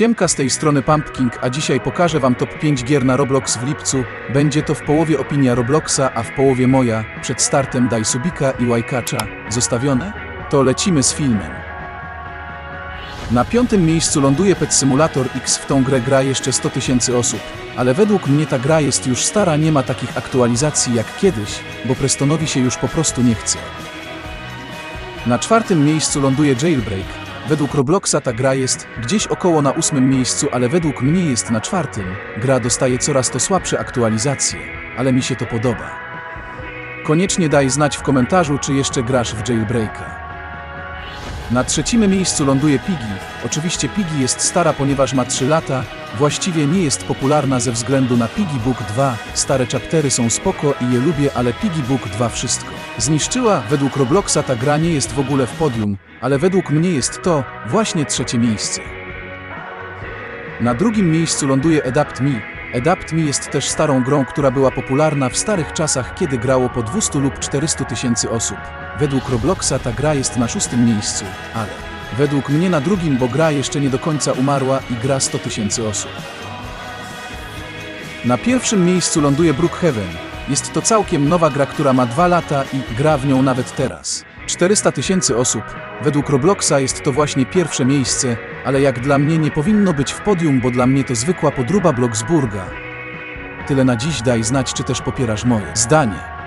Siemka z tej strony Pumpking, a dzisiaj pokażę wam top 5 gier na Roblox w lipcu. Będzie to w połowie opinia Robloxa, a w połowie moja. Przed startem daj subika i łajkacza. Zostawione? To lecimy z filmem. Na piątym miejscu ląduje Pet Simulator X. W tą grę gra jeszcze 100 tysięcy osób. Ale według mnie ta gra jest już stara, nie ma takich aktualizacji jak kiedyś, bo Prestonowi się już po prostu nie chce. Na czwartym miejscu ląduje Jailbreak. Według Robloxa ta gra jest gdzieś około na ósmym miejscu, ale według mnie jest na czwartym. Gra dostaje coraz to słabsze aktualizacje, ale mi się to podoba. Koniecznie daj znać w komentarzu, czy jeszcze grasz w Jailbreaka. Na trzecim miejscu ląduje Piggy. Oczywiście Piggy jest stara, ponieważ ma 3 lata. Właściwie nie jest popularna ze względu na Piggy Book 2. Stare chaptery są spoko i je lubię, ale Piggy Book 2 wszystko. Zniszczyła, według Robloxa ta gra nie jest w ogóle w podium, ale według mnie jest to właśnie trzecie miejsce. Na drugim miejscu ląduje Adapt Me. Adapt Me jest też starą grą, która była popularna w starych czasach, kiedy grało po 200 lub 400 tysięcy osób. Według Robloxa ta gra jest na szóstym miejscu, ale według mnie na drugim, bo gra jeszcze nie do końca umarła i gra 100 tysięcy osób. Na pierwszym miejscu ląduje Brookhaven. Jest to całkiem nowa gra, która ma 2 lata i gra w nią nawet teraz. 400 tysięcy osób. Według Robloxa jest to właśnie pierwsze miejsce, ale jak dla mnie nie powinno być w podium, bo dla mnie to zwykła podróba Bloxburga. Tyle na dziś daj znać, czy też popierasz moje zdanie.